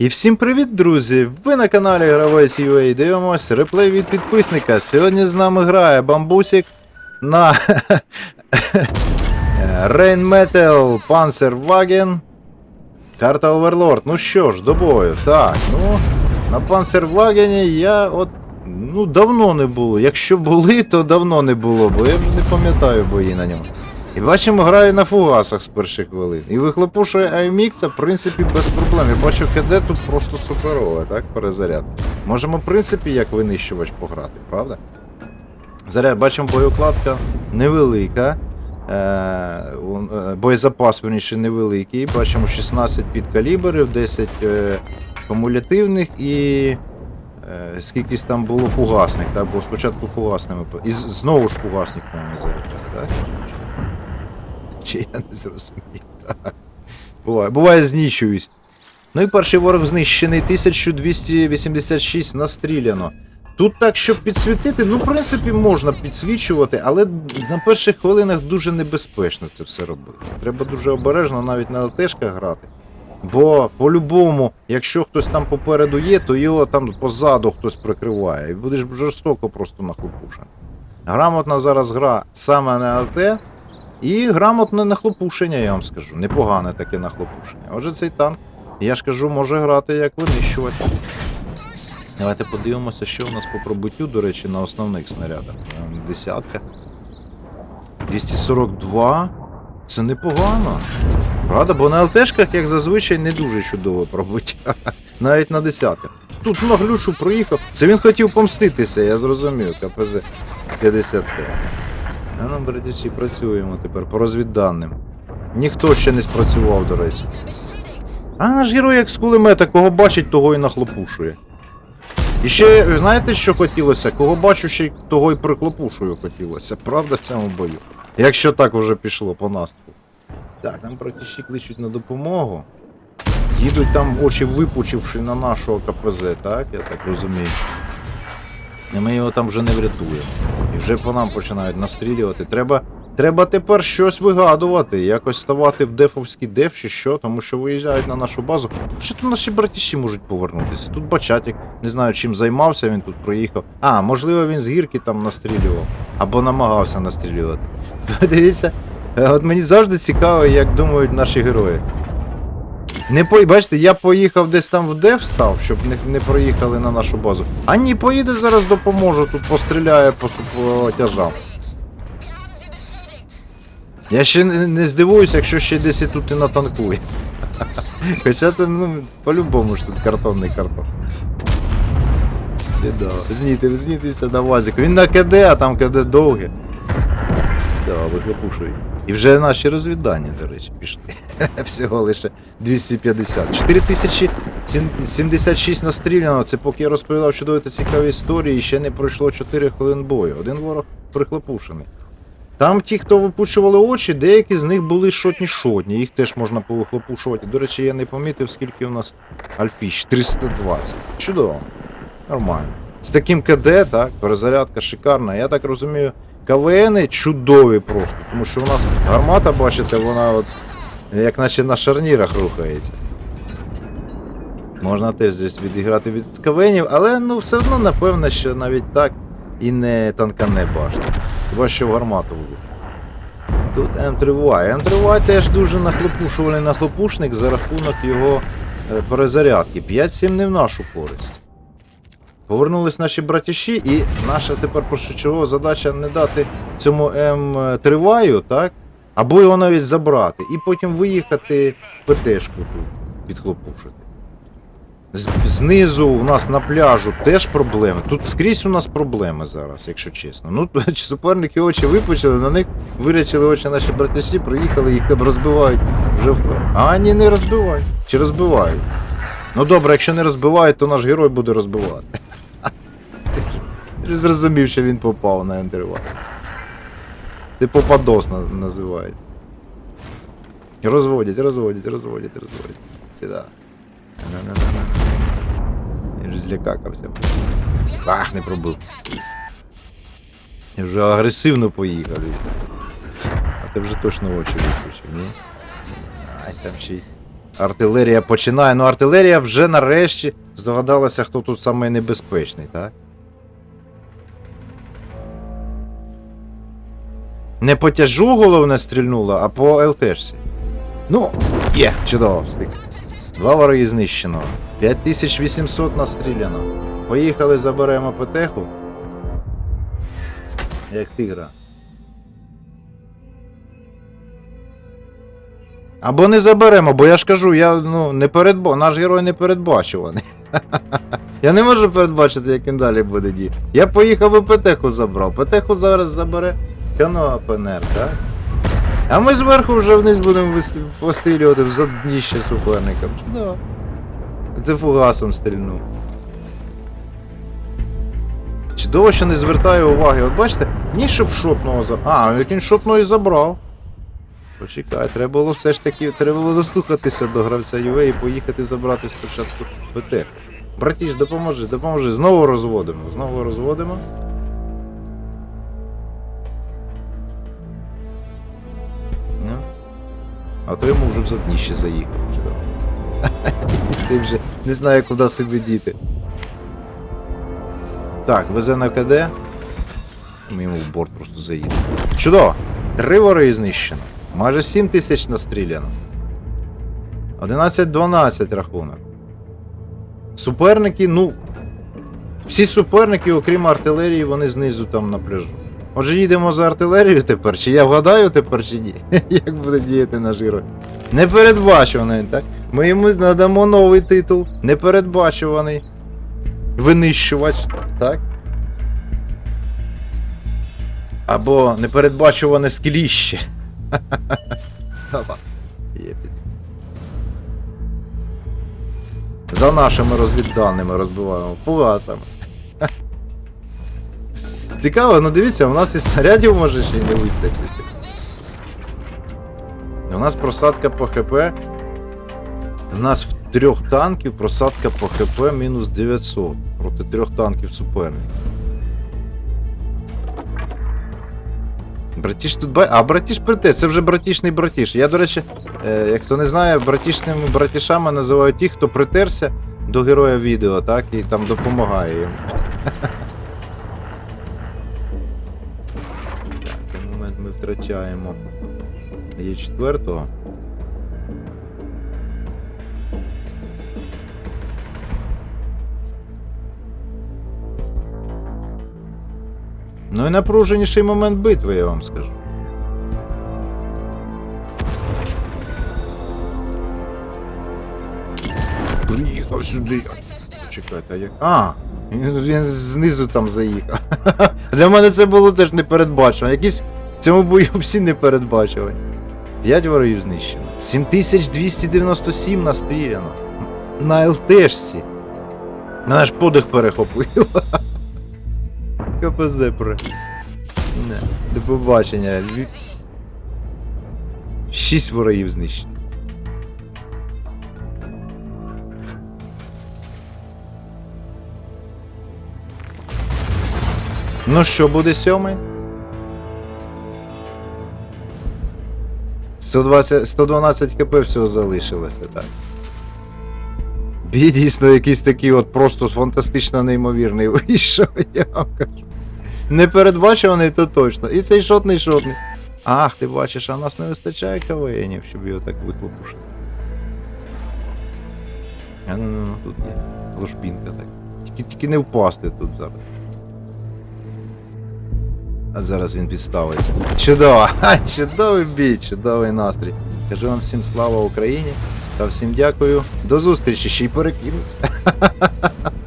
І всім привіт, друзі! Ви на каналі Гравець UA дивимось реплей від підписника. Сьогодні з нами грає бамбусик на Rain Metal Panzer Wagen. Карта Overlord. Ну що ж, до бою. Так, ну, на Panzer Wagen я от. Ну, давно не було. Якщо були, то давно не було, бо я вже не пам'ятаю бої на ньому. І бачимо, грає на фугасах з перших хвилин. І вихлопушує IMX, в принципі, без проблем. Я бачу, КД тут просто суперове, так? Перезаряд. Можемо, в принципі, як винищувач пограти, правда? Заряд, бачимо, боєукладка невелика. Е, е, боєзапас, верніше, невеликий. Бачимо 16 підкаліберів, 10 е, кумулятивних і. Скількись там було фугасних, так? Бо спочатку фугасними. І знову ж фугасник там заряджає, так? Чи я не зрозумів. Буває, буває, знищуюсь. Ну і перший ворог знищений, 1286 настріляно. Тут так, щоб підсвітити, ну, в принципі, можна підсвічувати, але на перших хвилинах дуже небезпечно це все робити. Треба дуже обережно навіть на ЛТшках грати. Бо по-любому, якщо хтось там попереду є, то його там позаду хтось прикриває. І будеш жорстоко просто нахлопушений. Грамотна зараз гра саме на ЛТ, і грамотне нахлопушення, я вам скажу. Непогане таке нахлопушення. Отже, цей танк, я ж кажу, може грати як винищувати. Давайте подивимося, що у нас по пробиттю, до речі, на основних снарядах. Ем, Десятка. 242. Це непогано. Правда, бо на ЛТшках, як зазвичай, не дуже чудове пробиття. Навіть на десятках. Тут на глюшу проїхав. Це він хотів помститися, я зрозумів, КПЗ 55. А нам, братячі, працюємо тепер по розвідданим. Ніхто ще не спрацював, до речі. А наш герой як з кулемета, кого бачить, того і нахлопушує. І ще, знаєте, що хотілося? Кого бачу, ще того й прихлопушую хотілося. Правда в цьому бою? Якщо так вже пішло по наступу. Так, нам практично кличуть на допомогу. Їдуть там очі випучивши на нашого КПЗ, так? Я так розумію. І ми його там вже не врятуємо. І вже по нам починають настрілювати. Треба, треба тепер щось вигадувати, якось ставати в дефовський деф чи що, тому що виїжджають на нашу базу. Що тут наші братіші можуть повернутися? Тут бачатик, не знаю чим займався, він тут проїхав. А, можливо, він з гірки там настрілював. Або намагався настрілювати. Дивіться, е, от мені завжди цікаво, як думають наші герої. Не по... Бачите, я поїхав десь там в деф став, щоб не, не проїхали на нашу базу. А ні, поїде зараз допоможу, тут постріляє по, су- тяжам. Я ще не, здивуюся, якщо ще десь і тут і натанкує. Хоча це, ну, по-любому ж тут картонний картон. Біда. Зніти, знітився на вазіку. Він на КД, а там КД довге. Да, вихлопушують. І вже наші розвіддання, до речі, пішли. Всього лише 250. 4076 настріляно. Це поки я розповідав чудові та цікаві історії, і ще не пройшло 4 хвилин бою. Один ворог прихлопушений. Там ті, хто випушували очі, деякі з них були шотні-шотні, їх теж можна повихлопушувати. До речі, я не помітив, скільки у нас альфіш. 320. Чудово. Нормально. З таким КД, так, перезарядка шикарна. Я так розумію, КВНи чудові просто, тому що у нас гармата, бачите, вона от як наче на шарнірах рухається. Можна теж десь відіграти від КВНів, але ну все одно, напевно, що навіть так і не танкане башня. Хіба що в гармату влучить. Тут М3Y. М3Y теж дуже нахлопушувальний нахлопушник за рахунок його е, перезарядки. 5-7 не в нашу користь. Повернулись наші братіші, і наша тепер першочергова задача не дати цьому М3Y, так? Або його навіть забрати, і потім виїхати ПТшку тут підхлопушити. Знизу у нас на пляжу теж проблеми. Тут скрізь у нас проблеми зараз, якщо чесно. Ну, суперники очі випучили, на них вирячили очі наші братіші, приїхали, їх там розбивають вже в. А ні, не розбивають. Чи розбивають? Ну добре, якщо не розбивають, то наш герой буде розбивати. Ти зрозумів, що він попав на М3. Ти попадос називають. Розводять, розводять, розводять, розводять. Да. На-на-на-на. Він же злякакався. Ах, не пробив. Я вже агресивно поїхав. А ти вже точно очі виключив, ні? Ай, там ще й артилерія починає. Ну, артилерія вже нарешті здогадалася, хто тут самий небезпечний, так? Не по тяжу головне стрільнула, а по ЛТшці. Ну, є, чудово, встиг. Два вороги знищено. 5800 настріляно. Поїхали, заберемо ПТХу. Як тигра. Або не заберемо, бо я ж кажу, я ну не передбо... наш герой не передбачуваний. я не можу передбачити, як він далі буде діяти. Я поїхав і ПТХу забрав. ПТХу зараз забере Кано ПНР, так? А ми зверху вже вниз будемо пострілювати в задніще суперникам. Чудово. Це фугасом стрільнув. Чудово, що не звертаю уваги. От бачите, ні, щоб шотного за. А, як він шотного і забрав. Почекай, треба було все ж таки, треба було дослухатися до гравця UA і поїхати забрати спочатку ПТ. Братіш, допоможи, допоможи. Знову розводимо, знову розводимо. А то йому вже в задніще заїхав. Це вже не знаю, куди себе діти. Так, везе на КД. Ми йому в борт просто заїдемо. Чудово! Три вори знищено. Майже 7 тисяч настріляно. 11-12 рахунок. Суперники, ну. Всі суперники, окрім артилерії, вони знизу там на пляжу. Отже, їдемо за артилерією тепер, чи я вгадаю тепер, чи ні? Як буде діяти наш герой? Непередбачуваний, так? Ми йому надамо новий титул. Непередбачуваний. Винищувач, так? Або непередбачуване скіліще. За нашими розвідданими розбиваємо. Фугасами. Цікаво, ну дивіться, у нас і снарядів може ще й не вистачити. У нас просадка по ХП. У нас в трьох танків просадка по ХП мінус 900 проти трьох танків суперників. Братіш тут ба. А братіш прите, це вже братішний братіш. Я, до речі, е, як хто не знає, братішними братішами називають ті, хто притерся до героя відео, так, і там допомагає йому. Ми втрачаємо. Є четвертого. Ну і напруженіший момент битви, я вам скажу. Приїхав сюди. Чекайте, а як. А! Він, знизу там заїхав. Для мене це було теж непередбачено. Якісь в цьому бою всі непередбачувані. 5 ворогів знищено. 7297 настріляно. На ЛТшці. Мене аж подих перехопило. КПЗ про. Не, до побачення. Шість ворогів знищено. Ну що, буде сьомий? 120, 112 кп всього залишилося, так. Бій дійсно якийсь такий от просто фантастично неймовірний вийшов, я вам кажу. Непередбачуваний, то точно. І цей шотний шотний. Ах, ти бачиш, а нас не вистачає КВНів, щоб його так виклопушити. А ну, ну, ну, тут є. Ложбінка так. Тільки, тільки не впасти тут зараз. А зараз він підставиться. Чудово! Чудовий бій, чудовий настрій. Кажу вам всім слава Україні та всім дякую. До зустрічі, ще й перекинуться.